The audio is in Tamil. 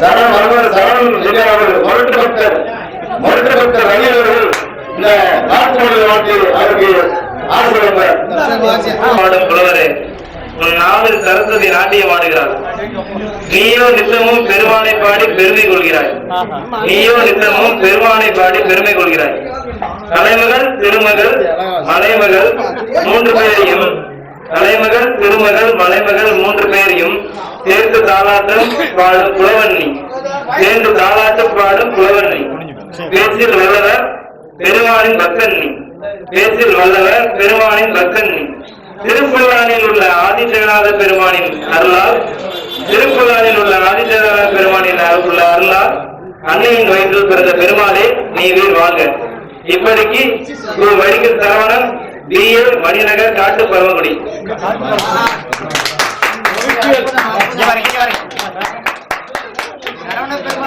சரண் மரபர் சரண் சொல்லியார் அவர்கள் மருட்டு பக்தர் மருட்டு பக்தர் ரயில் அவர்கள் இந்த நாட்டு மொழி அவருக்கு ஆசிரியர் புலவரே உன் நாவில் சரஸ்வதி நாட்டியம் ஆடுகிறாள் நீயோ நித்தமும் பெருமானை பாடி பெருமை கொள்கிறாய். நீயோ நித்தமும் பெருமானை பாடி பெருமை கொள்கிறாய். தலைமகள் திருமகள் மலைமகள் மூன்று பேரையும் தலைமகள் திருமகள் மலைமகள் மூன்று பேரையும் சேர்ந்து தாளாட்டம் பாடும் புலவன் சேர்ந்து தாளாட்டம் பாடும் புலவன் பேச்சில் வல்லவர் பெருமானின் பக்தன் பேச்சில் வல்லவர் பெருமானின் பக்தன் நீ திருப்புல்லானில் உள்ள ஆதிஜெகநாத பெருமானின் அருளால் திருப்புல்லானில் உள்ள ஆதிஜெகநாத பெருமானின் அருள் உள்ள அருளால் அன்னையின் வயிற்றில் பிறந்த பெருமாளே நீ வீர் வாங்க இப்படிக்கு ஒரு வழிக்கு சரவணன் பிஎல் மணிநகர் காட்டு பரமக்குடி